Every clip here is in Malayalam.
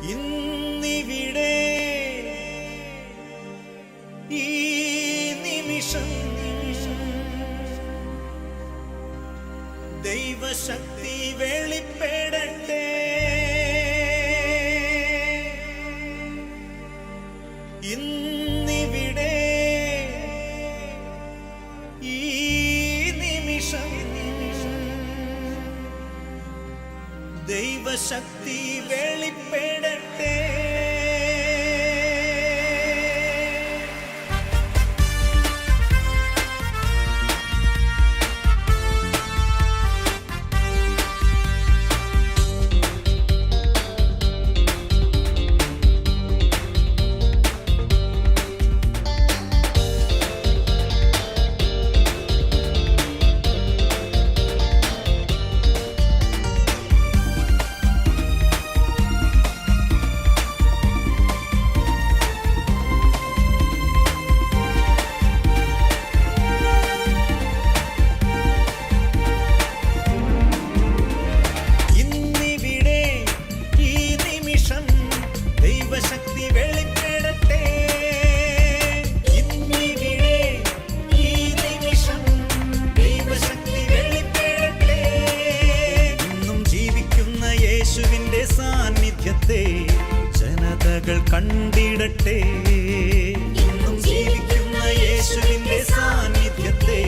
因 സാന്നിധ്യത്തെ ജനതകൾ കണ്ടിടട്ടെ. ഇന്നും ജീവിക്കുന്ന യേശുവിന്റെ സാന്നിധ്യത്തെ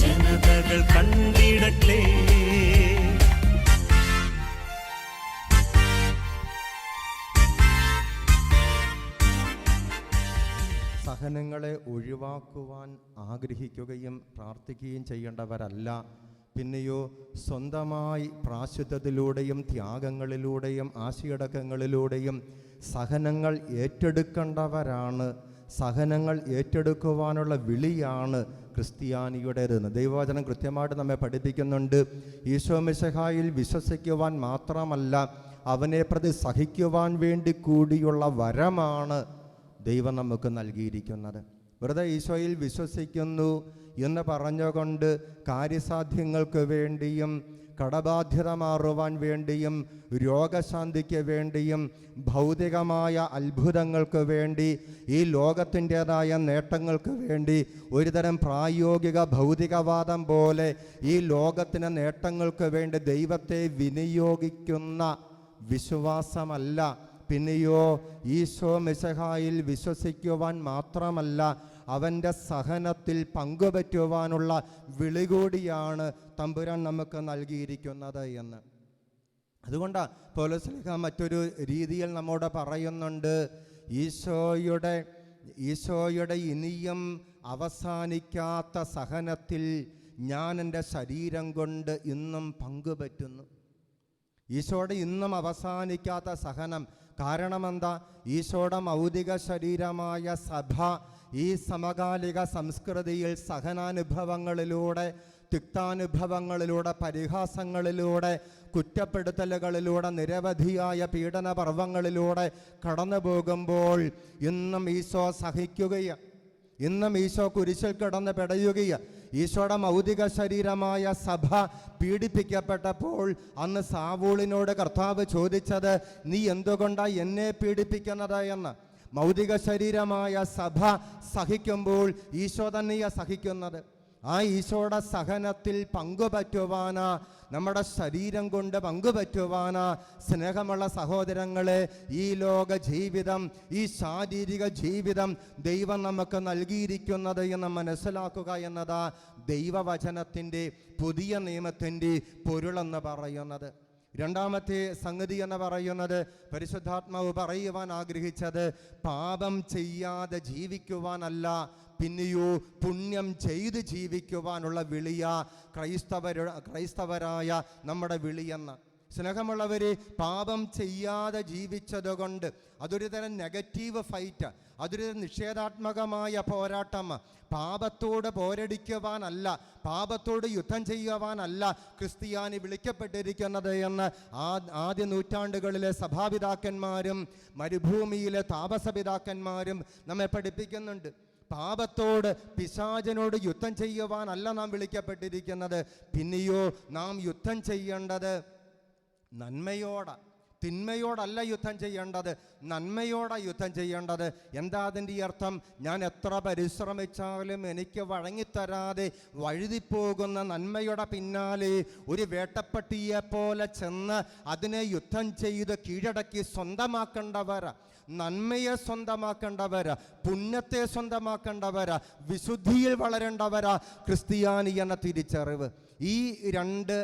ജനതകൾ കണ്ടിടട്ടെ. സഹനങ്ങളെ ഒഴിവാക്കുവാൻ ആഗ്രഹിക്കുകയും പ്രാർത്ഥിക്കുകയും ചെയ്യേണ്ടവരല്ല. പിന്നെയോ സ്വന്തമായി പ്രാശുദ്ധത്തിലൂടെയും ത്യാഗങ്ങളിലൂടെയും ആശയടക്കങ്ങളിലൂടെയും സഹനങ്ങൾ ഏറ്റെടുക്കേണ്ടവരാണ്. സഹനങ്ങൾ ഏറ്റെടുക്കുവാനുള്ള വിളിയാണ് ക്രിസ്ത്യാനിയുടേതെന്ന്. ദൈവവചനം കൃത്യമായിട്ട് നമ്മെ പഠിപ്പിക്കുന്നുണ്ട്. ഈശോ മിശഹായിൽ വിശ്വസിക്കുവാൻ മാത്രമല്ല അവനെ പ്രതി സഹിക്കുവാൻ വേണ്ടി കൂടിയുള്ള വരമാണ് ദൈവം നമുക്ക് നൽകിയിരിക്കുന്നത്. വെറുതെ ഈശോയിൽ വിശ്വസിക്കുന്നു എന്ന് പറഞ്ഞുകൊണ്ട് കാര്യസാധ്യങ്ങൾക്ക് വേണ്ടിയും കടബാധ്യത മാറുവാൻ വേണ്ടിയും രോഗശാന്തിക്ക് വേണ്ടിയും ഭൗതികമായ അത്ഭുതങ്ങൾക്ക് വേണ്ടി ഈ ലോകത്തിന്റേതായ നേട്ടങ്ങൾക്ക് വേണ്ടി ഒരുതരം പ്രായോഗിക ഭൗതികവാദം പോലെ ഈ ലോകത്തിന് നേട്ടങ്ങൾക്ക് വേണ്ടി ദൈവത്തെ വിനിയോഗിക്കുന്ന വിശ്വാസമല്ല. പിന്നെയോ ഈശോ മിശഹായിൽ വിശ്വസിക്കുവാൻ മാത്രമല്ല അവന്റെ സഹനത്തിൽ പങ്കുപറ്റുവാനുള്ള വിളി കൂടിയാണ് തമ്പുരാൻ നമുക്ക് നൽകിയിരിക്കുന്നത് എന്ന്. അതുകൊണ്ടാണ് പോലീസ്ലിഹ മറ്റൊരു രീതിയിൽ നമ്മോട് പറയുന്നുണ്ട് ഈശോയുടെ ഈശോയുടെ ഇനിയും അവസാനിക്കാത്ത സഹനത്തിൽ ഞാൻ എന്റെ ശരീരം കൊണ്ട് ഇന്നും പങ്കുപറ്റുന്നു. ഈശോയുടെ ഇന്നും അവസാനിക്കാത്ത സഹനം കാരണമെന്താ? ഈശോയുടെ മൗതിക ശരീരമായ സഭ ഈ സമകാലിക സംസ്കൃതിയിൽ സഹനാനുഭവങ്ങളിലൂടെ തിക്താനുഭവങ്ങളിലൂടെ പരിഹാസങ്ങളിലൂടെ കുറ്റപ്പെടുത്തലുകളിലൂടെ നിരവധിയായ പീഡന പർവങ്ങളിലൂടെ കടന്നു പോകുമ്പോൾ ഇന്നും ഈശോ സഹിക്കുകയാണ് ഇന്നും ഈശോ കുരിശിൽ കിടന്ന് പിടയുകയാണ് ഈശോയുടെ മൗതിക ശരീരമായ സഭ പീഡിപ്പിക്കപ്പെട്ടപ്പോൾ അന്ന് സാവൂളിനോട് കർത്താവ് ചോദിച്ചത് നീ എന്തുകൊണ്ടാണ് എന്നെ പീഡിപ്പിക്കുന്നത്? എന്ന്. മൗതിക ശരീരമായ സഭ സഹിക്കുമ്പോൾ ഈശോ തന്നെയാ സഹിക്കുന്നത്. ആ ഈശോയുടെ സഹനത്തിൽ പങ്കുപറ്റുവാനാ നമ്മുടെ ശരീരം കൊണ്ട് പങ്കുപറ്റുവാനാ സ്നേഹമുള്ള സഹോദരങ്ങളെ ഈ ലോക ജീവിതം ഈ ശാരീരിക ജീവിതം ദൈവം നമുക്ക് നൽകിയിരിക്കുന്നത് എന്ന് മനസ്സിലാക്കുക എന്നതാ ദൈവവചനത്തിന്റെ പുതിയ നിയമത്തിന്റെ പൊരുളെന്ന് പറയുന്നത്. രണ്ടാമത്തെ സംഗതി എന്ന് പറയുന്നത് പരിശുദ്ധാത്മാവ് പറയുവാൻ ആഗ്രഹിച്ചത് പാപം ചെയ്യാതെ ജീവിക്കുവാനല്ല പിന്നെയോ പുണ്യം ചെയ്ത് ജീവിക്കുവാനുള്ള വിളിയ ക്രൈസ്തവര ക്രൈസ്തവരായ നമ്മുടെ വിളിയെന്ന്. സ്നേഹമുള്ളവരെ പാപം ചെയ്യാതെ ജീവിച്ചതുകൊണ്ട് അതൊരു തരം നെഗറ്റീവ് ഫൈറ്റ് അതൊരു നിഷേധാത്മകമായ പോരാട്ടം. പാപത്തോട് പോരടിക്കുവാനല്ല പാപത്തോട് യുദ്ധം ചെയ്യുവാനല്ല ക്രിസ്ത്യാനി വിളിക്കപ്പെട്ടിരിക്കുന്നത് എന്ന് ആ ആദ്യ നൂറ്റാണ്ടുകളിലെ സഭാപിതാക്കന്മാരും മരുഭൂമിയിലെ താപസപിതാക്കന്മാരും നമ്മെ പഠിപ്പിക്കുന്നുണ്ട്. പാപത്തോട് പിശാചനോട് യുദ്ധം ചെയ്യുവാനല്ല നാം വിളിക്കപ്പെട്ടിരിക്കുന്നത്. പിന്നെയോ നാം യുദ്ധം ചെയ്യേണ്ടത് നന്മയോടെ തിന്മയോടല്ല യുദ്ധം ചെയ്യേണ്ടത് നന്മയോടെ യുദ്ധം ചെയ്യേണ്ടത്. എന്താ അതിന്റെ അർത്ഥം? ഞാൻ എത്ര പരിശ്രമിച്ചാലും എനിക്ക് വഴങ്ങിത്തരാതെ വഴുതിപ്പോകുന്ന നന്മയുടെ പിന്നാലെ ഒരു വേട്ടപ്പട്ടിയെ പോലെ ചെന്ന് അതിനെ യുദ്ധം ചെയ്ത് കീഴടക്കി സ്വന്തമാക്കേണ്ടവരാ നന്മയെ സ്വന്തമാക്കേണ്ടവരാ പുണ്യത്തെ സ്വന്തമാക്കേണ്ടവരാ വിശുദ്ധിയിൽ വളരേണ്ടവരാ ക്രിസ്ത്യാനി എന്ന തിരിച്ചറിവ്. ഈ രണ്ട്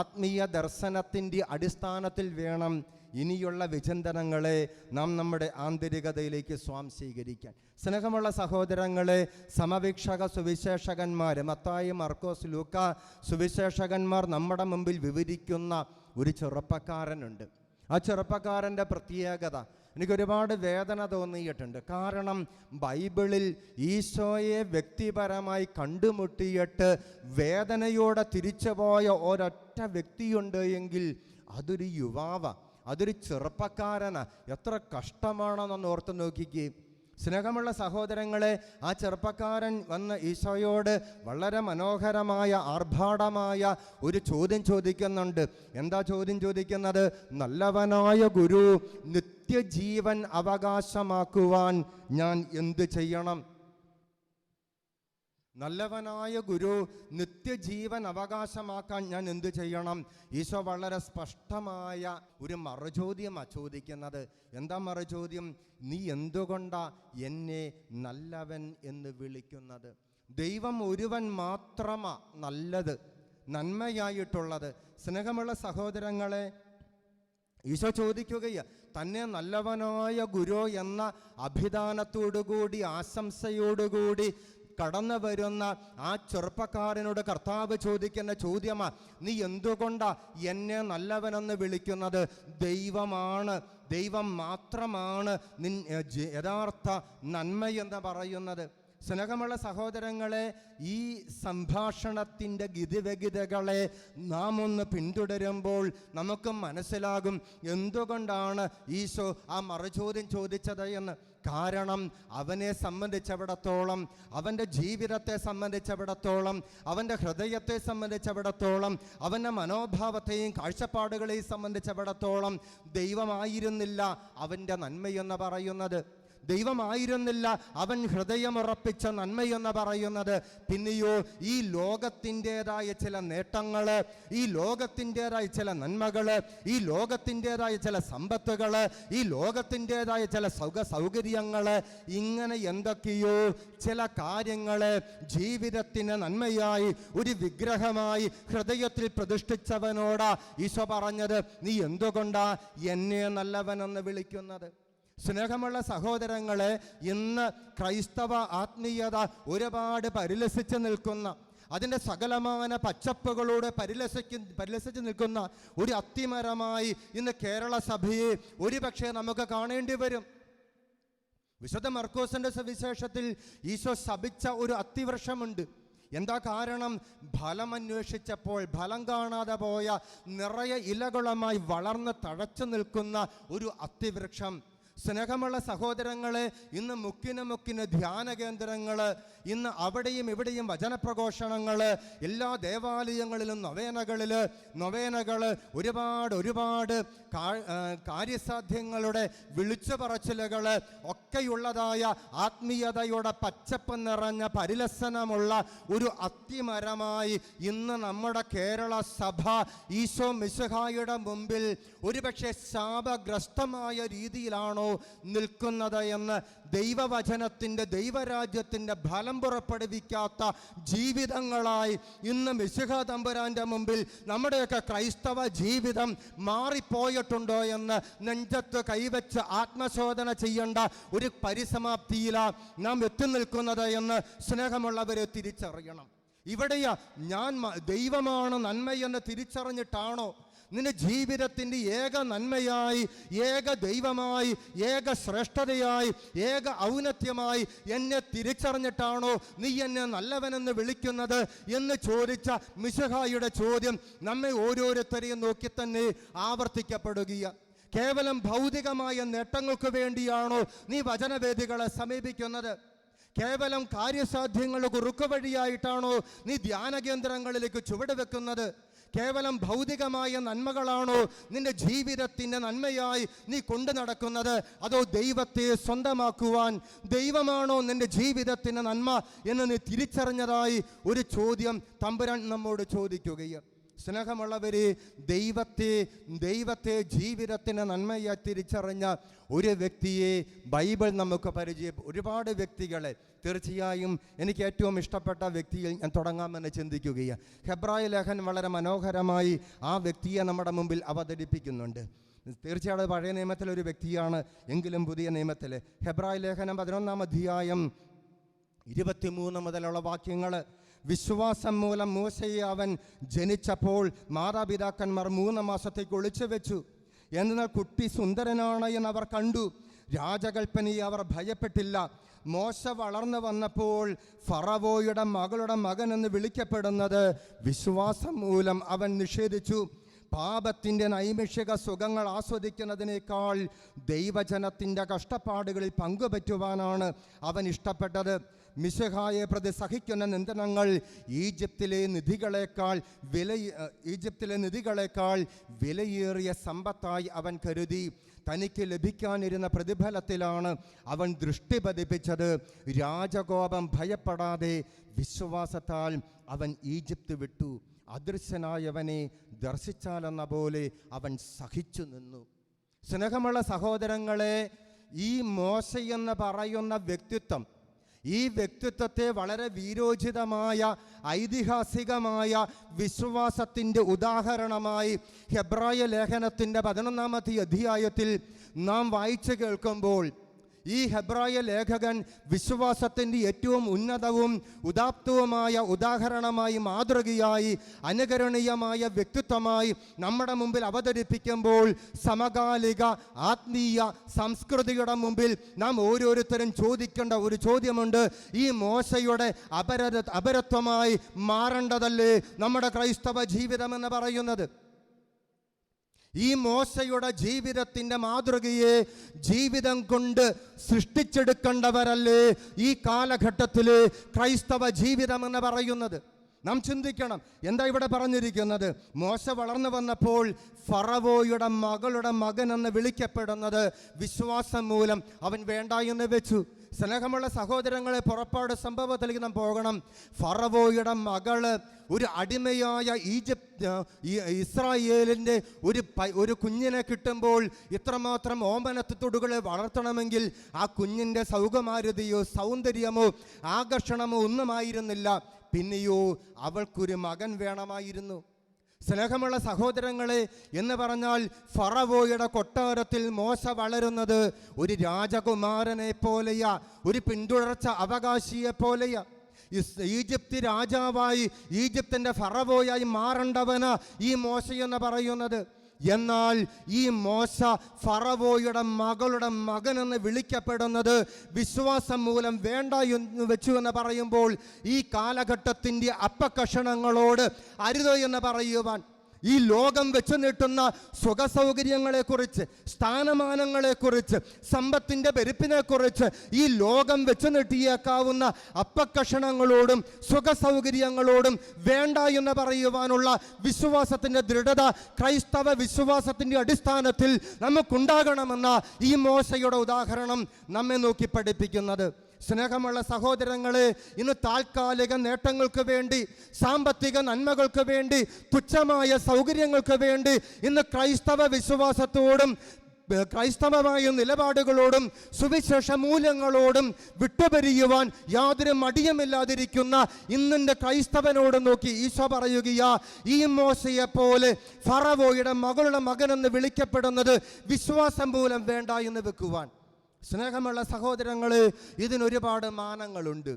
ആത്മീയ ദർശനത്തിന്റെ അടിസ്ഥാനത്തിൽ വേണം ഇനിയുള്ള വിചിന്തനങ്ങളെ നാം നമ്മുടെ ആന്തരികതയിലേക്ക് സ്വാംശീകരിക്കാൻ സ്നേഹമുള്ള സഹോദരങ്ങളെ സമവീക്ഷക സുവിശേഷകന്മാർ മത്തായി മർക്കോസ് ലൂക്ക സുവിശേഷകന്മാർ നമ്മുടെ മുമ്പിൽ വിവരിക്കുന്ന ഒരു ചെറുപ്പക്കാരനുണ്ട്. ആ ചെറുപ്പക്കാരന്റെ പ്രത്യേകത. എനിക്ക് ഒരുപാട് വേദന തോന്നിയിട്ടുണ്ട്. കാരണം ബൈബിളിൽ ഈശോയെ വ്യക്തിപരമായി കണ്ടുമുട്ടിയിട്ട് വേദനയോടെ തിരിച്ചുപോയ ഒരൊറ്റ വ്യക്തിയുണ്ട് എങ്കിൽ അതൊരു യുവാവ. അതൊരു ചെറുപ്പക്കാരനാ. എത്ര കഷ്ടമാണെന്നൊന്ന് ഓർത്ത് നോക്കിക്കേ. സ്നേഹമുള്ള സഹോദരങ്ങളെ ആ ചെറുപ്പക്കാരൻ വന്ന ഈശോയോട് വളരെ മനോഹരമായ ആർഭാടമായ ഒരു ചോദ്യം ചോദിക്കുന്നുണ്ട്. എന്താ ചോദ്യം ചോദിക്കുന്നത്? നല്ലവനായ ഗുരു നിത്യജീവൻ അവകാശമാക്കുവാൻ ഞാൻ എന്തു ചെയ്യണം? നല്ലവനായ ഗുരു നിത്യജീവൻ അവകാശമാക്കാൻ ഞാൻ എന്തു ചെയ്യണം? ഈശോ വളരെ സ്പഷ്ടമായ ഒരു മറുചോദ്യമാണ് ചോദിക്കുന്നത്. എന്താ മറുചോദ്യം? നീ എന്തുകൊണ്ടാ എന്നെ നല്ലവൻ എന്ന് വിളിക്കുന്നത്? ദൈവം ഒരുവൻ മാത്രമാ നല്ലത് നന്മയായിട്ടുള്ളത്. സ്നേഹമുള്ള സഹോദരങ്ങളെ ഈശോ ചോദിക്കുകയ തന്നെ നല്ലവനായ ഗുരു എന്ന അഭിധാനത്തോടുകൂടി ആശംസയോടുകൂടി കടന്നു വരുന്ന ആ ചെറുപ്പക്കാരനോട് കർത്താവ് ചോദിക്കുന്ന ചോദ്യമാ നീ എന്തുകൊണ്ടാ എന്നെ നല്ലവനെന്ന് വിളിക്കുന്നത്? ദൈവമാണ് ദൈവം മാത്രമാണ് നിൻ യഥാർത്ഥ നന്മയെന്ന് പറയുന്നത്. സ്നേഹമുള്ള സഹോദരങ്ങളെ ഈ സംഭാഷണത്തിന്റെ ഗതിവഗിതകളെ നാം ഒന്ന് പിന്തുടരുമ്പോൾ നമുക്ക് മനസ്സിലാകും എന്തുകൊണ്ടാണ് ഈശോ ആ മറുചോദ്യം ചോദിച്ചത് എന്ന്. കാരണം അവനെ സംബന്ധിച്ചവിടത്തോളം അവന്റെ ജീവിതത്തെ സംബന്ധിച്ചവിടത്തോളം അവന്റെ ഹൃദയത്തെ സംബന്ധിച്ചവിടത്തോളം അവന്റെ മനോഭാവത്തെയും കാഴ്ചപ്പാടുകളെയും സംബന്ധിച്ചവിടത്തോളം ദൈവമായിരുന്നില്ല അവന്റെ നന്മയെന്ന് പറയുന്നത്. ദൈവമായിരുന്നില്ല. അവൻ ഹൃദയമുറപ്പിച്ച നന്മയെന്ന് പറയുന്നത് പിന്നെയോ ഈ ലോകത്തിന്റെതായ ചില നേട്ടങ്ങൾ ഈ ലോകത്തിന്റെതായ ചില നന്മകൾ ഈ ലോകത്തിന്റെതായ ചില സമ്പത്തുകൾ ഈ ലോകത്തിന്റെതായ ചില സൗക സൗകര്യങ്ങൾ ഇങ്ങനെ എന്തൊക്കെയോ ചില കാര്യങ്ങൾ ജീവിതത്തിന് നന്മയായി ഒരു വിഗ്രഹമായി ഹൃദയത്തിൽ പ്രതിഷ്ഠിച്ചവനോടാ ഈശോ പറഞ്ഞത്. നീ എന്തുകൊണ്ടാ എന്നെ നല്ലവനെന്ന് വിളിക്കുന്നത്? സ്നേഹമുള്ള സഹോദരങ്ങളെ ഇന്ന് ക്രൈസ്തവ ആത്മീയത ഒരുപാട് പരിലസിച്ച് നിൽക്കുന്ന അതിന്റെ സകലമാന പച്ചപ്പുകളോട് പരിലസിക്ക് പരിലസിച്ച് നിൽക്കുന്ന ഒരു അത്തിമരമായി ഇന്ന് കേരള സഭയെ ഒരുപക്ഷെ നമുക്ക് കാണേണ്ടി വരും. വിശുദ്ധ മർക്കോസിന്റെ സവിശേഷത്തിൽ ഈശോ ശപിച്ച ഒരു അത്തിവൃക്ഷമുണ്ട്. എന്താ കാരണം? ഫലം അന്വേഷിച്ചപ്പോൾ ഫലം കാണാതെ പോയ നിറയെ ഇലകളുമായി വളർന്ന് തഴച്ചു നിൽക്കുന്ന ഒരു അത്തിവൃക്ഷം. സ്നേഹമുള്ള സഹോദരങ്ങളെ ഇന്ന് മുക്കിന് മുക്കിന് ധ്യാന കേന്ദ്രങ്ങൾ ഇന്ന് അവിടെയും ഇവിടെയും വചനപ്രഘോഷണങ്ങൾ എല്ലാ ദേവാലയങ്ങളിലും നൊവേനകളിൽ നൊവേനകൾ ഒരുപാട് ഒരുപാട് കാര്യസാധ്യങ്ങളുടെ വിളിച്ചു പറച്ചിലുകൾ ഒക്കെയുള്ളതായ ആത്മീയതയുടെ പച്ചപ്പ് നിറഞ്ഞ പരിലസനമുള്ള ഒരു അത്തിമരമായി ഇന്ന് നമ്മുടെ കേരള സഭ ഈശോ മിശുഹായുടെ മുമ്പിൽ ഒരുപക്ഷെ ശാപഗ്രസ്തമായ രീതിയിലാണോ നിൽക്കുന്നത് എന്ന് ദൈവവചനത്തിന്റെ ദൈവരാജ്യത്തിന്റെ ഫലം പുറപ്പെടുവിക്കാത്ത ജീവിതങ്ങളായി ഇന്ന് മിശിഹ തമ്പുരാന്റെ മുമ്പിൽ നമ്മുടെയൊക്കെ ക്രൈസ്തവ ജീവിതം മാറിപ്പോയിട്ടുണ്ടോ എന്ന് നെഞ്ചത്ത് കൈവച്ച് ആത്മശോധന ചെയ്യേണ്ട ഒരു പരിസമാപ്തിയിലാണ് നാം എത്തി നിൽക്കുന്നത് എന്ന് സ്നേഹമുള്ളവരെ തിരിച്ചറിയണം. ഇവിടെയാ ഞാൻ ദൈവമാണ് നന്മയെന്ന് തിരിച്ചറിഞ്ഞിട്ടാണോ നിന്റെ ജീവിതത്തിന്റെ ഏക നന്മയായി ഏക ദൈവമായി ഏക ശ്രേഷ്ഠതയായി ഏക ഔന്നത്യമായി എന്നെ തിരിച്ചറിഞ്ഞിട്ടാണോ നീ എന്നെ നല്ലവനെന്ന് വിളിക്കുന്നത് എന്ന് ചോദിച്ച മിശഹായുടെ ചോദ്യം നമ്മെ ഓരോരുത്തരെയും നോക്കി തന്നെ ആവർത്തിക്കപ്പെടുകയാണ്. കേവലം ഭൗതികമായ നേട്ടങ്ങൾക്ക് വേണ്ടിയാണോ നീ വചനവേദികളെ സമീപിക്കുന്നത്? കേവലം കാര്യസാധ്യങ്ങൾ കുറുക്കു വഴിയായിട്ടാണോ നീ ധ്യാന കേന്ദ്രങ്ങളിലേക്ക് ചുവട് വെക്കുന്നത്? കേവലം ഭൗതികമായ നന്മകളാണോ നിന്റെ ജീവിതത്തിന്റെ നന്മയായി നീ കൊണ്ടു നടക്കുന്നത്? അതോ ദൈവത്തെ സ്വന്തമാക്കുവാൻ ദൈവമാണോ നിന്റെ ജീവിതത്തിന്റെ നന്മ എന്ന് നീ തിരിച്ചറിഞ്ഞതായി ഒരു ചോദ്യം തമ്പുരാൻ നമ്മോട് ചോദിക്കുകയാണ്. സ്നേഹമുള്ളവരെ ദൈവത്തെ ദൈവത്തെ ജീവിതത്തിന് നന്മയായി തിരിച്ചറിഞ്ഞ ഒരു വ്യക്തിയെ ബൈബിൾ നമുക്ക് പരിചയം ഒരുപാട് വ്യക്തികളെ തീർച്ചയായും എനിക്ക് ഏറ്റവും ഇഷ്ടപ്പെട്ട വ്യക്തിയിൽ ഞാൻ തുടങ്ങാമെന്ന് ചിന്തിക്കുകയാണ്. ഹെബ്രായ ലേഖൻ വളരെ മനോഹരമായി ആ വ്യക്തിയെ നമ്മുടെ മുമ്പിൽ അവതരിപ്പിക്കുന്നുണ്ട്. തീർച്ചയായും പഴയ നിയമത്തിലെ ഒരു വ്യക്തിയാണ് എങ്കിലും പുതിയ നിയമത്തിൽ. ഹെബ്രായ ലേഖനം പതിനൊന്നാം അധ്യായം ഇരുപത്തിമൂന്ന് മുതലുള്ള വാക്യങ്ങൾ വിശ്വാസം മൂലം മൂസയെ അവൻ ജനിച്ചപ്പോൾ മാതാപിതാക്കന്മാർ മൂന്ന് മാസത്തേക്ക് ഒളിച്ചു വെച്ചു. എന്നാൽ കുട്ടി സുന്ദരനാണ് എന്ന് അവർ കണ്ടു. രാജകൽപ്പനയെ അവർ ഭയപ്പെട്ടില്ല. മോശ വളർന്നു വന്നപ്പോൾ ഫറവോയുടെ മകളുടെ മകൻ എന്ന് വിളിക്കപ്പെടുന്നത് വിശ്വാസം മൂലം അവൻ നിഷേധിച്ചു. പാപത്തിന്റെ നൈമിഷിക സുഖങ്ങൾ ആസ്വദിക്കുന്നതിനേക്കാൾ ദൈവജനത്തിന്റെ കഷ്ടപ്പാടുകളിൽ പങ്കുപറ്റുവാനാണ് അവൻ ഇഷ്ടപ്പെട്ടത്. മിശഹായെ പ്രതി സഹിക്കുന്ന നിന്ദനങ്ങൾ ഈജിപ്തിലെ നിധികളെക്കാൾ വില ഈജിപ്തിലെ നിധികളെക്കാൾ വിലയേറിയ സമ്പത്തായി അവൻ കരുതി. തനിക്ക് ലഭിക്കാനിരുന്ന പ്രതിഫലത്തിലാണ് അവൻ ദൃഷ്ടി പതിപ്പിച്ചത്. രാജകോപം ഭയപ്പെടാതെ വിശ്വാസത്താൽ അവൻ ഈജിപ്ത് വിട്ടു. അദൃശ്യനായവനെ ദർശിച്ചാലെന്ന പോലെ അവൻ സഹിച്ചു നിന്നു. സ്നേഹമുള്ള സഹോദരങ്ങളെ ഈ മോശയെന്ന് പറയുന്ന വ്യക്തിത്വം ഈ വ്യക്തിത്വത്തെ വളരെ വീരോചിതമായ ഐതിഹാസികമായ വിശ്വാസത്തിന്റെ ഉദാഹരണമായി ഹെബ്രായ ലേഖനത്തിന്റെ പതിനൊന്നാമത്തെ അധ്യായത്തിൽ നാം വായിച്ചു കേൾക്കുമ്പോൾ ഈ ഹെബ്രായ ലേഖകൻ വിശ്വാസത്തിന്റെ ഏറ്റവും ഉന്നതവും ഉദാപ്തവുമായ ഉദാഹരണമായി മാതൃകയായി അനുകരണീയമായ വ്യക്തിത്വമായി നമ്മുടെ മുമ്പിൽ അവതരിപ്പിക്കുമ്പോൾ സമകാലിക ആത്മീയ സംസ്കൃതിയുടെ മുമ്പിൽ നാം ഓരോരുത്തരും ചോദിക്കേണ്ട ഒരു ചോദ്യമുണ്ട്. ഈ മോശയുടെ അപര അപരത്വമായി മാറേണ്ടതല്ലേ നമ്മുടെ ക്രൈസ്തവ ജീവിതമെന്ന് പറയുന്നത്? ഈ മോശയുടെ ജീവിതത്തിന്റെ മാതൃകയെ ജീവിതം കൊണ്ട് സൃഷ്ടിച്ചെടുക്കേണ്ടവരല്ലേ ഈ കാലഘട്ടത്തിൽ ക്രൈസ്തവ ജീവിതം എന്ന് പറയുന്നത്? നാം ചിന്തിക്കണം. എന്താ ഇവിടെ പറഞ്ഞിരിക്കുന്നത്? മോശ വളർന്നു വന്നപ്പോൾ ഫറവോയുടെ മകളുടെ മകൻ എന്ന് വിളിക്കപ്പെടുന്നത് വിശ്വാസം മൂലം അവൻ വേണ്ട എന്ന് വെച്ചു. സ്നേഹമുള്ള സഹോദരങ്ങളെ പുറപ്പാട് സംഭവത്തിലേക്ക് നാം പോകണം. ഫറവോയുടെ മകൾ ഒരു അടിമയായ ഈജിപ്ത് ഇസ്രായേലിന്റെ ഒരു ഒരു കുഞ്ഞിനെ കിട്ടുമ്പോൾ ഇത്രമാത്രം ഓമനത്തുടുകളെ വളർത്തണമെങ്കിൽ ആ കുഞ്ഞിന്റെ സൗകുമാര്യതയോ സൗന്ദര്യമോ ആകർഷണമോ ഒന്നുമായിരുന്നില്ല. പിന്നെയോ അവൾക്കൊരു മകൻ വേണമായിരുന്നു. സ്നേഹമുള്ള സഹോദരങ്ങളെ എന്ന് പറഞ്ഞാൽ ഫറവോയുടെ കൊട്ടാരത്തിൽ മോശ വളരുന്നത് ഒരു രാജകുമാരനെ പോലെയാ ഒരു പിന്തുടർച്ച അവകാശിയെ പോലെയാ. ഈജിപ്ത് രാജാവായി ഈജിപ്തിന്റെ ഫറവോയായി മാറേണ്ടവന് ഈ മോശ എന്ന് പറയുന്നത്. എന്നാൽ ഈ മോശ ഫറവോയുടെ മകളുടെ മകൻ എന്ന് വിളിക്കപ്പെടുന്നത് വിശ്വാസം മൂലം വേണ്ട എന്ന് വെച്ചു എന്ന് പറയുമ്പോൾ ഈ കാലഘട്ടത്തിന്റെ അപ്പകഷണങ്ങളോട് അരുത് എന്ന് പറയുവാൻ ഈ ലോകം വെച്ച് നീട്ടുന്ന സുഖ സൗകര്യങ്ങളെക്കുറിച്ച് സ്ഥാനമാനങ്ങളെക്കുറിച്ച് സമ്പത്തിന്റെ പെരുപ്പിനെക്കുറിച്ച് ഈ ലോകം വെച്ച് നീട്ടിയേക്കാവുന്ന അപ്പക്കഷണങ്ങളോടും സുഖ സൗകര്യങ്ങളോടും വേണ്ട എന്ന് പറയുവാനുള്ള വിശ്വാസത്തിന്റെ ദൃഢത ക്രൈസ്തവ വിശ്വാസത്തിന്റെ അടിസ്ഥാനത്തിൽ നമുക്കുണ്ടാകണമെന്ന ഈ മോശയുടെ ഉദാഹരണം നമ്മെ നോക്കി പഠിപ്പിക്കുന്നത്. സ്നേഹമുള്ള സഹോദരങ്ങളെ ഇന്ന് താൽക്കാലിക നേട്ടങ്ങൾക്ക് വേണ്ടി സാമ്പത്തിക നന്മകൾക്ക് വേണ്ടി തുച്ഛമായ സൗകര്യങ്ങൾക്ക് വേണ്ടി ഇന്ന് ക്രൈസ്തവ വിശ്വാസത്തോടും ക്രൈസ്തവമായ നിലപാടുകളോടും സുവിശേഷ മൂല്യങ്ങളോടും വിട്ടുപരിയുവാൻ യാതൊരു മടിയുമില്ലാതിരിക്കുന്ന ഇന്നിന്റെ ക്രൈസ്തവനോട് നോക്കി ഈശോ പറയുകയാ ഈ മോശയെ പോലെ ഫറവോയുടെ മകളുടെ മകനെന്ന് വിളിക്കപ്പെടുന്നത് വിശ്വാസം മൂലം വേണ്ട എന്ന് വെക്കുവാൻ. സ്നേഹമുള്ള സഹോദരങ്ങൾ ഇതിനൊരുപാട് മാനങ്ങളുണ്ട്.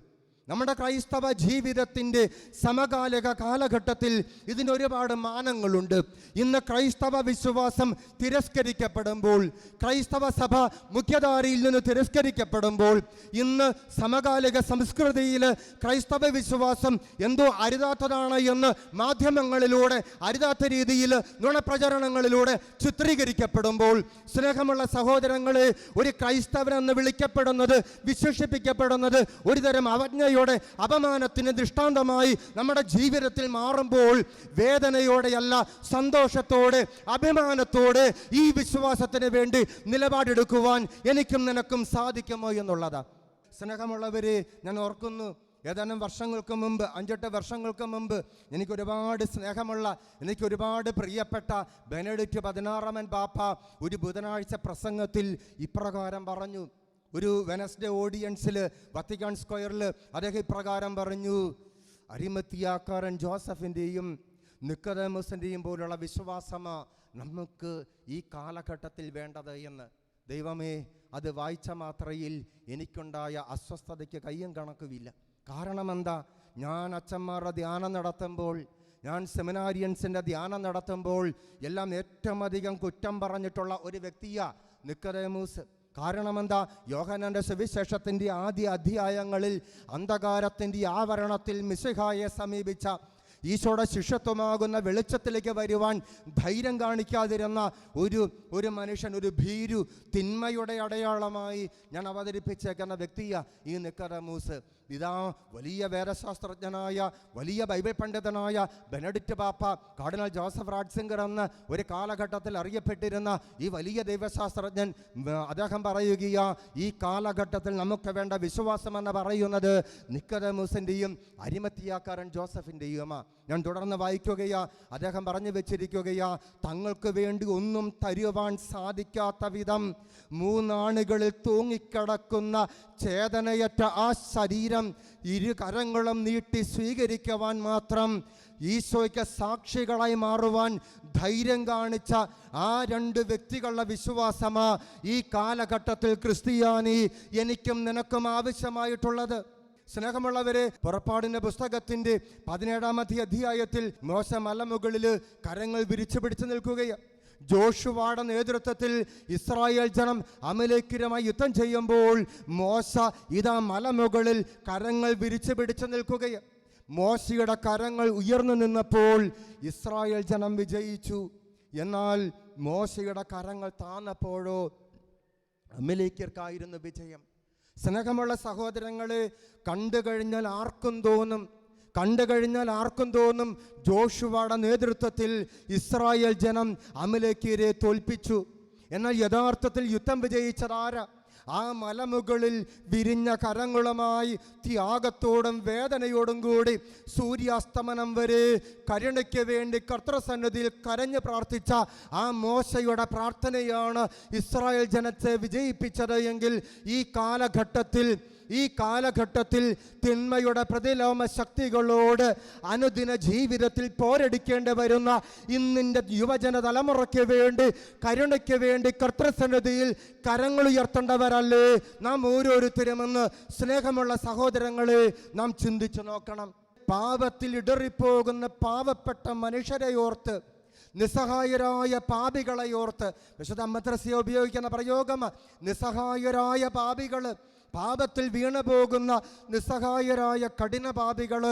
നമ്മുടെ ക്രൈസ്തവ ജീവിതത്തിന്റെ സമകാലിക കാലഘട്ടത്തിൽ ഇതിനൊരുപാട് മാനങ്ങളുണ്ട്. ഇന്ന് ക്രൈസ്തവ വിശ്വാസം തിരസ്കരിക്കപ്പെടുമ്പോൾ ക്രൈസ്തവ സഭ മുഖ്യധാരയിൽ നിന്ന് തിരസ്കരിക്കപ്പെടുമ്പോൾ ഇന്ന് സമകാലിക സംസ്കൃതിയിൽ ക്രൈസ്തവ വിശ്വാസം എന്തോ അരുതാത്തതാണ് എന്ന് മാധ്യമങ്ങളിലൂടെ അരുതാത്ത രീതിയിൽ നുണപ്രചരണങ്ങളിലൂടെ ചിത്രീകരിക്കപ്പെടുമ്പോൾ സ്നേഹമുള്ള സഹോദരങ്ങളെ ഒരു ക്രൈസ്തവനെന്ന് വിളിക്കപ്പെടുന്നത് വിശേഷിപ്പിക്കപ്പെടുന്നത് ഒരുതരം അവജ്ഞയോടെ നിന്ദയുടെ അപമാനത്തിന് ദൃഷ്ടാന്തമായി നമ്മുടെ ജീവിതത്തിൽ മാറുമ്പോൾ വേദനയോടെയല്ല സന്തോഷത്തോടെ അഭിമാനത്തോടെ ഈ വിശ്വാസത്തിന് വേണ്ടി നിലപാടെടുക്കുവാൻ എനിക്കും നിനക്കും സാധിക്കുമോ എന്നുള്ളതാ. സ്നേഹമുള്ളവരെ ഞാൻ ഓർക്കുന്നു ഏതാനും വർഷങ്ങൾക്ക് മുമ്പ് അഞ്ചെട്ട് വർഷങ്ങൾക്ക് മുമ്പ് എനിക്ക് ഒരുപാട് സ്നേഹമുള്ള എനിക്ക് ഒരുപാട് പ്രിയപ്പെട്ട ബെനഡിക്റ്റ് പതിനാറാമൻ ബാപ്പ ഒരു ബുധനാഴ്ച പ്രസംഗത്തിൽ ഇപ്രകാരം പറഞ്ഞു ഒരു വെനസ്ഡേ ഓഡിയൻസിൽ വത്തിക്കാൻ സ്ക്വയറിൽ അദ്ദേഹം ഇപ്രകാരം പറഞ്ഞു അരിമത്തിയാക്കാരൻ ജോസഫിന്റെയും നിക്കതമസിന്റെയും പോലുള്ള വിശ്വാസമ നമുക്ക് ഈ കാലഘട്ടത്തിൽ വേണ്ടത് എന്ന്. ദൈവമേ അത് വായിച്ച മാത്രയിൽ എനിക്കുണ്ടായ അസ്വസ്ഥതയ്ക്ക് കയ്യും കണക്കുമില്ല. കാരണമെന്താ? ഞാൻ അച്ഛന്മാരുടെ ധ്യാനം നടത്തുമ്പോൾ ഞാൻ സെമിനാരിയൻസിന്റെ ധ്യാനം നടത്തുമ്പോൾ എല്ലാം ഏറ്റവും അധികം കുറ്റം പറഞ്ഞിട്ടുള്ള ഒരു വ്യക്തിയാ നിക്കതേമൂസ് കാരണം എന്താ യോഹനന്റെ സുവിശേഷത്തിന്റെ ആദ്യ അധ്യായങ്ങളിൽ അന്ധകാരത്തിന്റെ ആവരണത്തിൽ മിസിഹായെ സമീപിച്ച ഈശോയുടെ ശിഷ്യത്വമാകുന്ന വെളിച്ചത്തിലേക്ക് വരുവാൻ ധൈര്യം കാണിക്കാതിരുന്ന ഒരു ഒരു മനുഷ്യൻ ഒരു ഭീരു തിന്മയുടെ അടയാളമായി ഞാൻ അവതരിപ്പിച്ചേക്കുന്ന വ്യക്തിയാണ് ഈ നിക്കറമൂസ് ഇതാ വലിയ വേദശാസ്ത്രജ്ഞനായ വലിയ ബൈബിൾ പണ്ഡിതനായ ബെനഡിറ്റ് പാപ്പ കാർഡിനൽ ജോസഫ് റാഡ്സിംഗർ എന്ന ഒരു കാലഘട്ടത്തിൽ അറിയപ്പെട്ടിരുന്ന ഈ വലിയ ദൈവശാസ്ത്രജ്ഞൻ അദ്ദേഹം പറയുകയാ ഈ കാലഘട്ടത്തിൽ നമുക്ക് വേണ്ട വിശ്വാസം എന്ന് പറയുന്നത് നിക്കതമൂസിന്റെയും അരിമത്തിയാക്കാരൻ ജോസഫിന്റെയുമാ ഞാൻ തുടർന്ന് വായിക്കുകയാ അദ്ദേഹം പറഞ്ഞു വെച്ചിരിക്കുകയാ തങ്ങൾക്ക് വേണ്ടി ഒന്നും തരുവാൻ സാധിക്കാത്ത വിധം മൂന്നാണുകളിൽ തൂങ്ങിക്കിടക്കുന്ന ചേതനയറ്റ ആ ശരീരം ഇരു കരങ്ങളും നീട്ടി സ്വീകരിക്കുവാൻ മാത്രം ഈശോയ്ക്ക് സാക്ഷികളായി മാറുവാൻ ധൈര്യം കാണിച്ച ആ രണ്ട് വ്യക്തികളുടെ വിശ്വാസമാ ഈ കാലഘട്ടത്തിൽ ക്രിസ്ത്യാനി എനിക്കും നിനക്കും ആവശ്യമായിട്ടുള്ളത്. സ്നേഹമുള്ളവരെ പുറപ്പാടിന്റെ പുസ്തകത്തിന്റെ പതിനേഴാമത്തെ അധ്യായത്തിൽ മോശ മലമുകളിൽ കരങ്ങൾ വിരിച്ചു പിടിച്ചു നിൽക്കുകയാണ്. ജോഷുവാടെ നേതൃത്വത്തിൽ ഇസ്രായേൽ ജനം അമലേക്കിരമായി യുദ്ധം ചെയ്യുമ്പോൾ മോശ ഇതാ മലമുകളിൽ കരങ്ങൾ വിരിച്ചു പിടിച്ചു നിൽക്കുകയാണ് മോശയുടെ കരങ്ങൾ ഉയർന്നു നിന്നപ്പോൾ ഇസ്രായേൽ ജനം വിജയിച്ചു. എന്നാൽ മോശയുടെ കരങ്ങൾ താന്നപ്പോഴോ അമലേക്കർക്കായിരുന്നു വിജയം സ്നേഹമുള്ള സഹോദരങ്ങളെ കണ്ടു കഴിഞ്ഞാൽ ആർക്കും തോന്നും കണ്ടു കഴിഞ്ഞാൽ ആർക്കും തോന്നും ജോഷുവയുടെ നേതൃത്വത്തിൽ ഇസ്രായേൽ ജനം അമലേക്കീരെ തോൽപ്പിച്ചു. എന്നാൽ യഥാർത്ഥത്തിൽ യുദ്ധം വിജയിച്ചതാരാ ആ മലമുകളിൽ വിരിഞ്ഞ കരങ്ങളുമായി ത്യാഗത്തോടും വേദനയോടും കൂടി സൂര്യാസ്തമനം വരെ കരുണയ്ക്ക് വേണ്ടി കർത്തൃസന്നിധിയിൽ കരഞ്ഞു പ്രാർത്ഥിച്ച ആ മോശയുടെ പ്രാർത്ഥനയാണ് ഇസ്രായേൽ ജനത്തെ വിജയിപ്പിച്ചത് എങ്കിൽ ഈ കാലഘട്ടത്തിൽ ഈ കാലഘട്ടത്തിൽ തിന്മയുടെ പ്രതിലോമ ശക്തികളോട് അനുദിന ജീവിതത്തിൽ പോരടിക്കേണ്ടി വരുന്ന ഇന്നിന്റെ യുവജന തലമുറയ്ക്ക് വേണ്ടി കരുണയ്ക്ക് വേണ്ടി കർത്തൃസന്നിധിയിൽ കരങ്ങൾ ഉയർത്തേണ്ടവരല്ലേ? നാം ഓരോരുത്തരുമെന്ന് സ്നേഹമുള്ള സഹോദരങ്ങളെ നാം ചിന്തിച്ചു നോക്കണം. പാപത്തിൽ ഇടറിപ്പോകുന്ന പാവപ്പെട്ട മനുഷ്യരെ ഓർത്ത് നിസ്സഹായരായ പാപികളെ ഓർത്ത് വിശുദ്ധ അമ്മത്രസ്യ ഉപയോഗിക്കുന്ന പ്രയോഗം നിസ്സഹായരായ പാപികൾ പാപത്തിൽ വീണു പോകുന്ന നിസ്സഹായരായ കഠിന പാപികൾ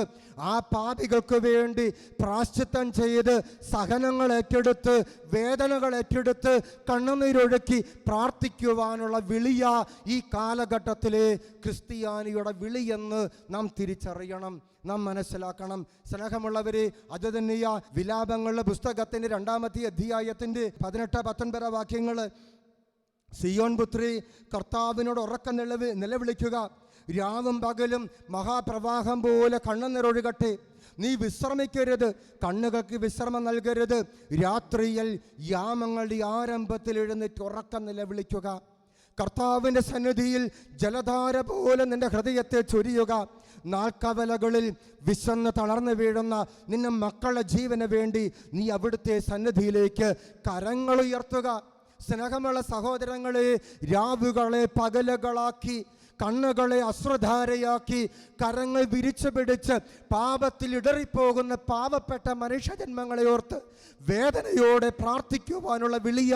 ആ പാപികൾക്ക് വേണ്ടി പ്രാശ്ചിത്തം ചെയ്ത് സഹനങ്ങൾ ഏറ്റെടുത്ത് വേദനകൾ ഏറ്റെടുത്ത് കണ്ണുനീരൊഴുക്കി പ്രാർത്ഥിക്കുവാനുള്ള വിളിയ ഈ കാലഘട്ടത്തിലെ ക്രിസ്ത്യാനിയുടെ വിളിയെന്ന് നാം തിരിച്ചറിയണം നാം മനസ്സിലാക്കണം. സ്നേഹമുള്ളവരെ അത് തന്നെയാ വിലാപങ്ങളുടെ പുസ്തകത്തിന്റെ രണ്ടാമത്തെ അധ്യായത്തിന്റെ പതിനെട്ട് പത്തൊൻപത് വാക്യങ്ങൾ. സിയോൻ പുത്രി കർത്താവിനോട് ഉറക്കം നിലവ് നിലവിളിക്കുക. രാവും പകലും മഹാപ്രവാഹം പോലെ കണ്ണുനിറൊഴുകട്ടെ നീ വിശ്രമിക്കരുത് കണ്ണുകൾക്ക് വിശ്രമം നൽകരുത്. രാത്രിയിൽ യാമങ്ങളുടെ ആരംഭത്തിൽ എഴുന്നേറ്റ് ഉറക്കം നിലവിളിക്കുക. കർത്താവിന്റെ സന്നിധിയിൽ ജലധാര പോലെ നിന്റെ ഹൃദയത്തെ ചൊരിയുക. നാൽക്കവലകളിൽ വിശന്ന് തളർന്നു വീഴുന്ന നിന്റെ മക്കളുടെ ജീവന് വേണ്ടി നീ അവിടുത്തെ സന്നിധിയിലേക്ക് കരങ്ങൾ ഉയർത്തുക. സ്നേഹമുള്ള സഹോദരങ്ങളെ രാവുകളെ പകലുകളാക്കി കണ്ണുകളെ അശ്രധാരയാക്കി കരങ്ങൾ വിരിച്ചു പിടിച്ച് പാപത്തിൽ ഇടറിപ്പോകുന്ന പാവപ്പെട്ട മനുഷ്യജന്മങ്ങളെ ഓർത്ത് വേദനയോടെ പ്രാർത്ഥിക്കുവാനുള്ള വിളിയ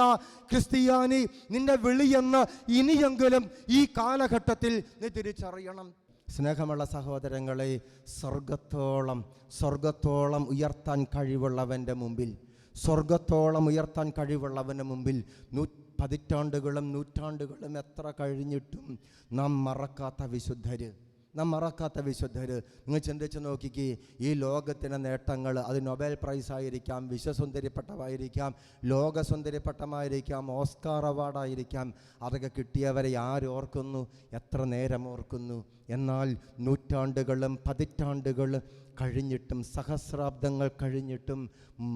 ക്രിസ്ത്യാനി നിന്റെ വിളിയെന്ന് ഇനിയെങ്കിലും ഈ കാലഘട്ടത്തിൽ നീ തിരിച്ചറിയണം. സ്നേഹമുള്ള സഹോദരങ്ങളെ സ്വർഗത്തോളം സ്വർഗത്തോളം ഉയർത്താൻ കഴിവുള്ളവന്റെ മുമ്പിൽ സ്വർഗത്തോളം ഉയർത്താൻ കഴിവുള്ളവന് മുമ്പിൽ നൂ പതിറ്റാണ്ടുകളും നൂറ്റാണ്ടുകളും എത്ര കഴിഞ്ഞിട്ടും നാം മറക്കാത്ത വിശുദ്ധര്. നാം മറക്കാത്ത വിശുദ്ധർ നിങ്ങൾ ചിന്തിച്ച് നോക്കിക്കേ ഈ ലോകത്തിന്റെ നേട്ടങ്ങൾ അത് നൊബേൽ പ്രൈസ് ആയിരിക്കാം വിശ്വസുന്ദരിപ്പെട്ടമായിരിക്കാം ലോകസുന്ദരിപ്പെട്ടമായിരിക്കാം ഓസ്കാർ അവാർഡായിരിക്കാം. അതൊക്കെ കിട്ടിയവരെ ആരോർക്കുന്നു എത്ര നേരം ഓർക്കുന്നു? എന്നാൽ നൂറ്റാണ്ടുകളും പതിറ്റാണ്ടുകളും കഴിഞ്ഞിട്ടും സഹസ്രാബ്ദങ്ങൾ കഴിഞ്ഞിട്ടും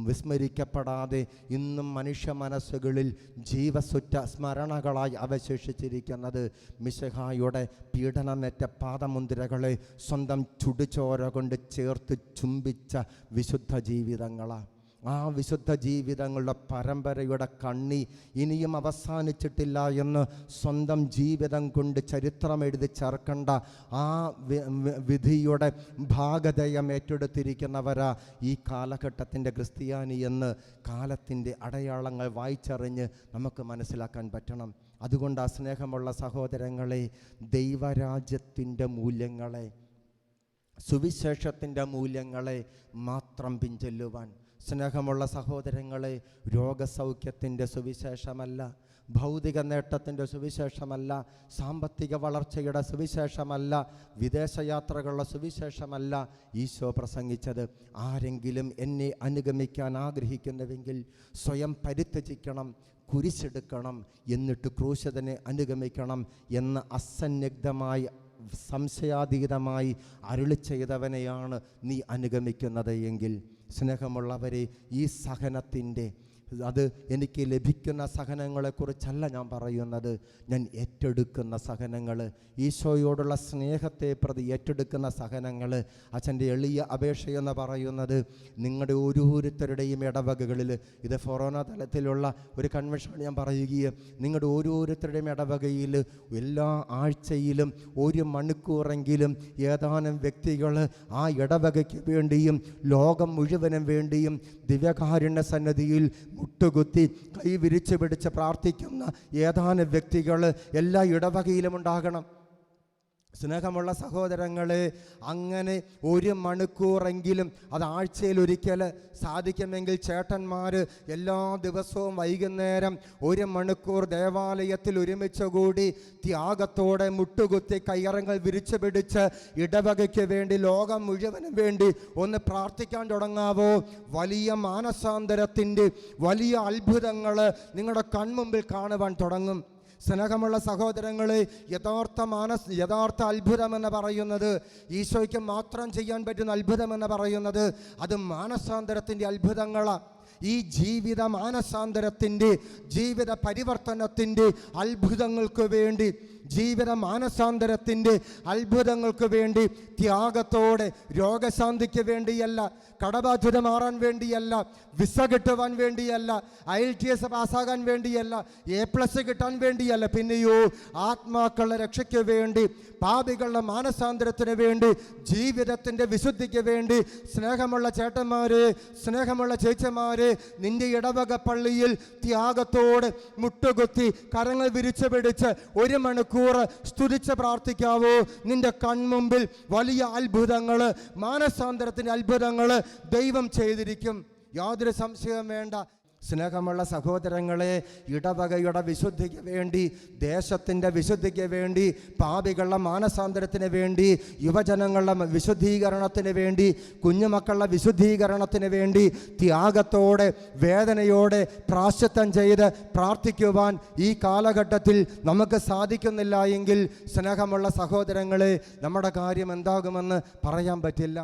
വിസ്മരിക്കപ്പെടാതെ ഇന്നും മനുഷ്യ മനസ്സുകളിൽ ജീവസുറ്റ സ്മരണകളായി അവശേഷിച്ചിരിക്കുന്നത് മിശഹായുടെ പീഡനമേറ്റ പാദമുദ്രകളെ സ്വന്തം ചുടുചോര കൊണ്ട് ചേർത്ത് ചുംബിച്ച വിശുദ്ധ ജീവിതങ്ങളാണ് ആ വിശുദ്ധ ജീവിതങ്ങളുടെ പരമ്പരയുടെ കണ്ണി ഇനിയും അവസാനിച്ചിട്ടില്ല എന്ന് സ്വന്തം ജീവിതം കൊണ്ട് ചരിത്രം എഴുതി ചേർക്കേണ്ട ആ വിധിയുടെ ഭാഗതയം ഏറ്റെടുത്തിരിക്കുന്നവരാ ഈ കാലഘട്ടത്തിന്റെ ക്രിസ്ത്യാനി എന്ന് കാലത്തിന്റെ അടയാളങ്ങൾ വായിച്ചറിഞ്ഞ് നമുക്ക് മനസ്സിലാക്കാൻ പറ്റണം. അതുകൊണ്ട് ആ സ്നേഹമുള്ള സഹോദരങ്ങളെ ദൈവരാജ്യത്തിന്റെ മൂല്യങ്ങളെ സുവിശേഷത്തിന്റെ മൂല്യങ്ങളെ മാത്രം പിഞ്ചൊല്ലുവാൻ സ്നേഹമുള്ള സഹോദരങ്ങളെ രോഗസൗഖ്യത്തിന്റെ സുവിശേഷമല്ല ഭൗതിക നേട്ടത്തിന്റെ സുവിശേഷമല്ല സാമ്പത്തിക വളർച്ചയുടെ സുവിശേഷമല്ല വിദേശയാത്രകളുടെ സുവിശേഷമല്ല. ഈശോ പ്രസംഗിച്ചത് ആരെങ്കിലും എന്നെ അനുഗമിക്കാൻ ആഗ്രഹിക്കുന്നുവെങ്കിൽ സ്വയം പരിത്യജിക്കണം കുരിശെടുക്കണം എന്നിട്ട് ക്രൂശതനെ അനുഗമിക്കണം എന്ന അസന്നിഗ്ധമായി സംശയാതീതമായി അരുളി ചെയ്തവനെയാണ് നീ അനുഗമിക്കുന്നത് എങ്കിൽ സ്നേഹമുള്ളവരെ ഈ സഹനത്തിന്റെ അത് എനിക്ക് ലഭിക്കുന്ന സഹനങ്ങളെക്കുറിച്ചല്ല ഞാൻ പറയുന്നത്. ഞാൻ ഏറ്റെടുക്കുന്ന സഹനങ്ങൾ ഈശോയോടുള്ള സ്നേഹത്തെ പ്രതി ഏറ്റെടുക്കുന്ന സഹനങ്ങൾ അച്ഛന്റെ എളിയ അപേക്ഷയെന്ന് പറയുന്നത് നിങ്ങളുടെ ഓരോരുത്തരുടെയും ഇടവകകളിൽ. ഇത് ഫൊറോന തലത്തിലുള്ള ഒരു കൺവെൻഷൻ ഞാൻ പറയുകയും. നിങ്ങളുടെ ഓരോരുത്തരുടെയും ഇടവകയിൽ എല്ലാ ആഴ്ചയിലും ഒരു മണിക്കൂറെങ്കിലും ഏതാനും വ്യക്തികൾ ആ ഇടവകയ്ക്ക് വേണ്ടിയും ലോകം മുഴുവനും വേണ്ടിയും ദിവ്യകാരുണ്യ സന്നദ്ധിയിൽ മുട്ടുകുത്തി കൈ വിരിച്ചു പിടിച്ച് പ്രാർത്ഥിക്കുന്ന ഏതാനും വ്യക്തികൾ എല്ലാ ഇടവകയിലും ഉണ്ടാകണം. സ്നേഹമുള്ള സഹോദരങ്ങളെ അങ്ങനെ ഒരു മണിക്കൂറെങ്കിലും അത് ആഴ്ചയിൽ ഒരിക്കൽ സാധിക്കുമെങ്കിൽ ചേട്ടന്മാർ എല്ലാ ദിവസവും വൈകുന്നേരം ഒരു മണിക്കൂർ ദേവാലയത്തിൽ ഒരുമിച്ച് കൂടി ത്യാഗത്തോടെ മുട്ടുകുത്തി കയ്യറങ്ങൾ വിരിച്ചു പിടിച്ച് ഇടവകയ്ക്ക് വേണ്ടി ലോകം മുഴുവനും വേണ്ടി ഒന്ന് പ്രാർത്ഥിക്കാൻ തുടങ്ങാവോ? വലിയ മാനസാന്തരത്തിന്റെ വലിയ അത്ഭുതങ്ങൾ നിങ്ങളുടെ കൺമുമ്പിൽ കാണുവാൻ തുടങ്ങും. സ്നേഹമുള്ള സഹോദരങ്ങളെ യഥാർത്ഥ മാനസ് യഥാർത്ഥ അത്ഭുതമെന്ന് പറയുന്നത് ഈശോയ്ക്ക് മാത്രം ചെയ്യാൻ പറ്റുന്ന അത്ഭുതമെന്ന് പറയുന്നത് അത് മാനസാന്തരത്തിന്റെ അത്ഭുതങ്ങളാണ് ഈ ജീവിത മാനസാന്തരത്തിന്റെ ജീവിത പരിവർത്തനത്തിന്റെ അത്ഭുതങ്ങൾക്ക് വേണ്ടി ജീവിത മാനസാന്തരത്തിന്റെ അത്ഭുതങ്ങൾക്ക് വേണ്ടി ത്യാഗത്തോടെ രോഗശാന്തിക്ക് വേണ്ടിയല്ല കടബാധ്യത മാറാൻ വേണ്ടിയല്ല വിസ കിട്ടുവാൻ വേണ്ടിയല്ല ഐ എൽ ടി എസ് പാസ്സാകാൻ വേണ്ടിയല്ല എ പ്ലസ് കിട്ടാൻ വേണ്ടിയല്ല പിന്നെയോ ആത്മാക്കളുടെ രക്ഷയ്ക്ക് വേണ്ടി പാപികളുടെ മാനസാന്തരത്തിന് വേണ്ടി ജീവിതത്തിന്റെ വിശുദ്ധിക്ക് വേണ്ടി സ്നേഹമുള്ള ചേട്ടന്മാരെ സ്നേഹമുള്ള ചേച്ചിമാരെ നിന്റെ ഇടവക പള്ളിയിൽ ത്യാഗത്തോടെ മുട്ടുകുത്തി കരങ്ങൾ വിരിച്ചു പിടിച്ച് ഒരു മണിക്കൂർ സ്തുതിച്ച് പ്രാർത്ഥിക്കാവോ. നിന്റെ കൺമുമ്പിൽ വലിയ അത്ഭുതങ്ങൾ മാനസാന്തരത്തിന്റെ അത്ഭുതങ്ങൾ ദൈവം ചെയ്തിരിക്കും. യാതൊരു സംശയവും വേണ്ട. സ്നേഹമുള്ള സഹോദരങ്ങളെ ഇടവകയുടെ വിശുദ്ധിക്ക് വേണ്ടി ദേശത്തിന്റെ വിശുദ്ധിക്ക് വേണ്ടി പാപികളുടെ മാനസാന്തരത്തിന് വേണ്ടി യുവജനങ്ങളുടെ വിശുദ്ധീകരണത്തിന് വേണ്ടി കുഞ്ഞുമക്കളുടെ വിശുദ്ധീകരണത്തിന് വേണ്ടി ത്യാഗത്തോടെ വേദനയോടെ പ്രാശ്ചിത്തം ചെയ്ത് പ്രാർത്ഥിക്കുവാൻ ഈ കാലഘട്ടത്തിൽ നമുക്ക് സാധിക്കുന്നില്ല എങ്കിൽ സ്നേഹമുള്ള സഹോദരങ്ങളെ നമ്മുടെ കാര്യം എന്താകുമെന്ന് പറയാൻ പറ്റില്ല.